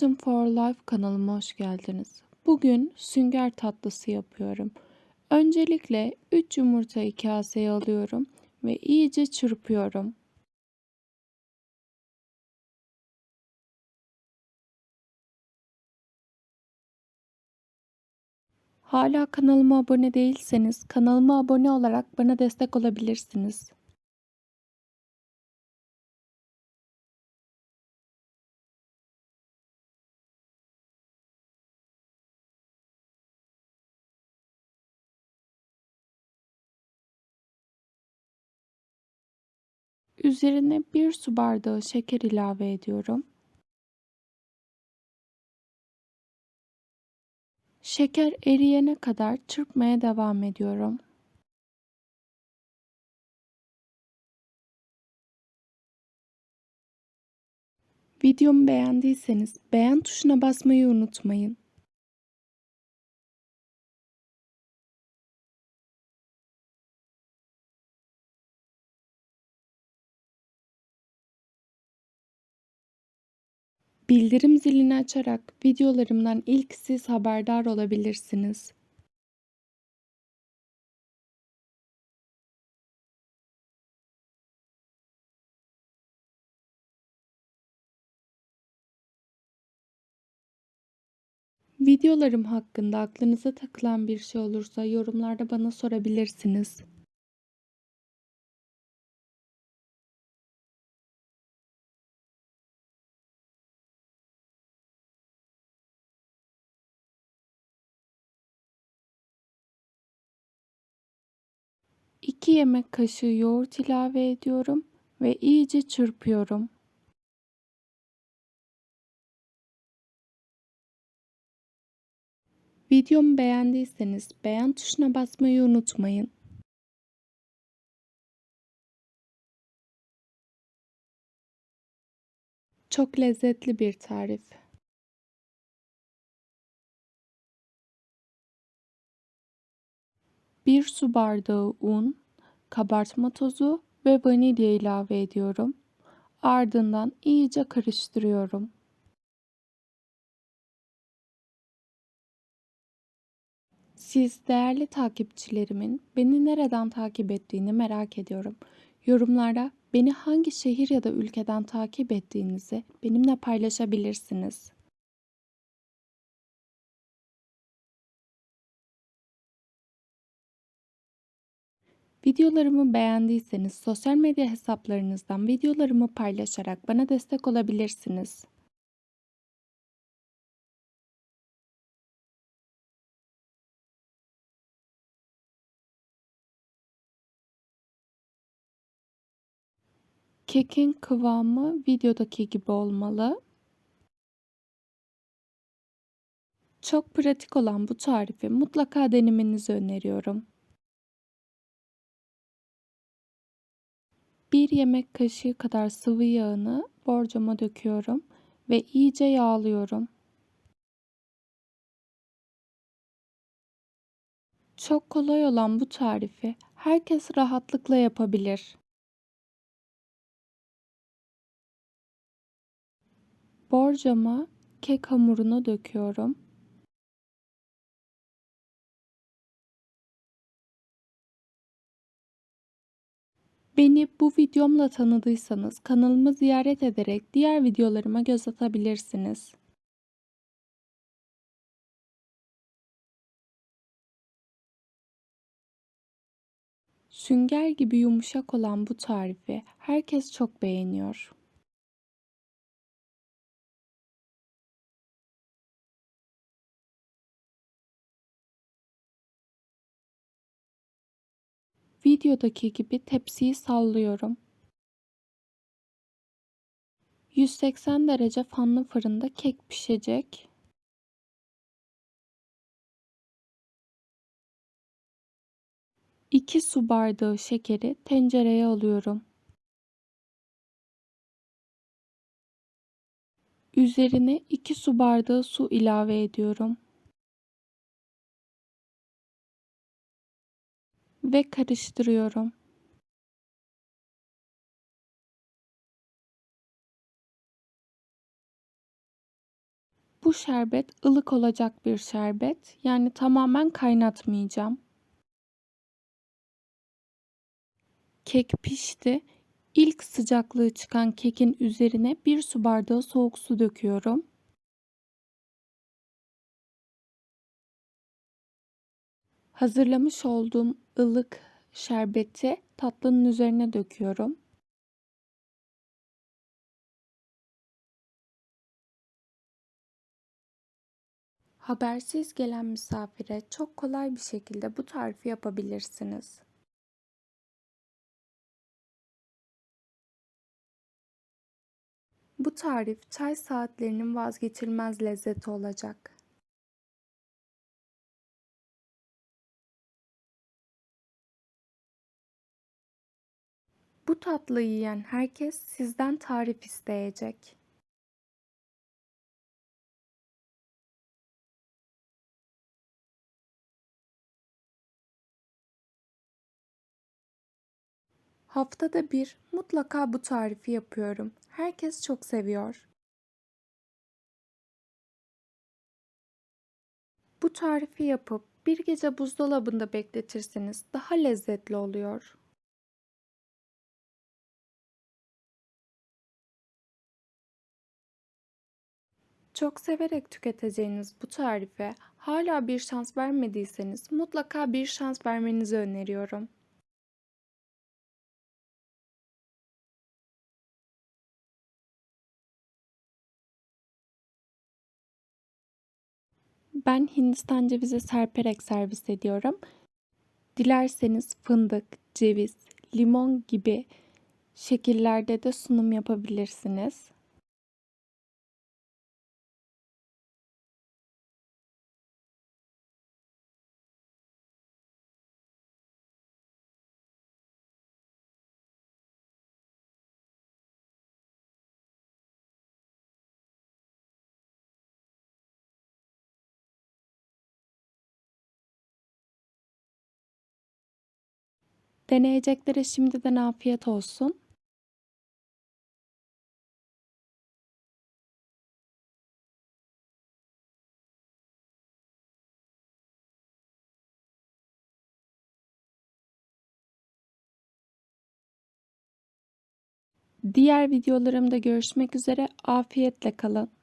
Kitchen for Life kanalıma hoş geldiniz. Bugün sünger tatlısı yapıyorum. Öncelikle 3 yumurtayı kaseye alıyorum ve iyice çırpıyorum. Hala kanalıma abone değilseniz kanalıma abone olarak bana destek olabilirsiniz. Üzerine bir su bardağı şeker ilave ediyorum. Şeker eriyene kadar çırpmaya devam ediyorum. Videomu beğendiyseniz beğen tuşuna basmayı unutmayın. Bildirim zilini açarak videolarımdan ilk siz haberdar olabilirsiniz. Videolarım hakkında aklınıza takılan bir şey olursa yorumlarda bana sorabilirsiniz. İki yemek kaşığı yoğurt ilave ediyorum ve iyice çırpıyorum. Videomu beğendiyseniz beğen tuşuna basmayı unutmayın. Çok lezzetli bir tarif. Bir su bardağı un, kabartma tozu ve vanilya ilave ediyorum. Ardından iyice karıştırıyorum. Siz değerli takipçilerimin beni nereden takip ettiğini merak ediyorum. Yorumlarda beni hangi şehir ya da ülkeden takip ettiğinizi benimle paylaşabilirsiniz. Videolarımı beğendiyseniz sosyal medya hesaplarınızdan videolarımı paylaşarak bana destek olabilirsiniz. Kekin kıvamı videodaki gibi olmalı. Çok pratik olan bu tarifi mutlaka denemenizi öneriyorum. Bir yemek kaşığı kadar sıvı yağını borcama döküyorum ve iyice yağlıyorum. Çok kolay olan bu tarifi herkes rahatlıkla yapabilir. Borcama kek hamurunu döküyorum. Beni bu videomla tanıdıysanız kanalımı ziyaret ederek diğer videolarıma göz atabilirsiniz. Sünger gibi yumuşak olan bu tarifi herkes çok beğeniyor. Videodaki gibi tepsiyi sallıyorum. 180 derece fanlı fırında kek pişecek. İki su bardağı şekeri tencereye alıyorum. Üzerine 2 su bardağı su ilave ediyorum. Ve karıştırıyorum. Bu şerbet ılık olacak bir şerbet. Yani tamamen kaynatmayacağım. Kek pişti. İlk sıcaklığı çıkan kekin üzerine bir su bardağı soğuk su döküyorum. Hazırlamış olduğum ılık şerbeti tatlının üzerine döküyorum. Habersiz gelen misafire çok kolay bir şekilde bu tarifi yapabilirsiniz. Bu tarif çay saatlerinin vazgeçilmez lezzeti olacak. Bu tatlıyı yiyen herkes sizden tarif isteyecek. Haftada bir mutlaka bu tarifi yapıyorum. Herkes çok seviyor. Bu tarifi yapıp bir gece buzdolabında bekletirseniz daha lezzetli oluyor. Çok severek tüketeceğiniz bu tarife hala bir şans vermediyseniz mutlaka bir şans vermenizi öneriyorum. Ben Hindistan cevizi serperek servis ediyorum. Dilerseniz fındık, ceviz, limon gibi şekillerde de sunum yapabilirsiniz. Deneyeceklere şimdiden afiyet olsun. Diğer videolarımda görüşmek üzere. Afiyetle kalın.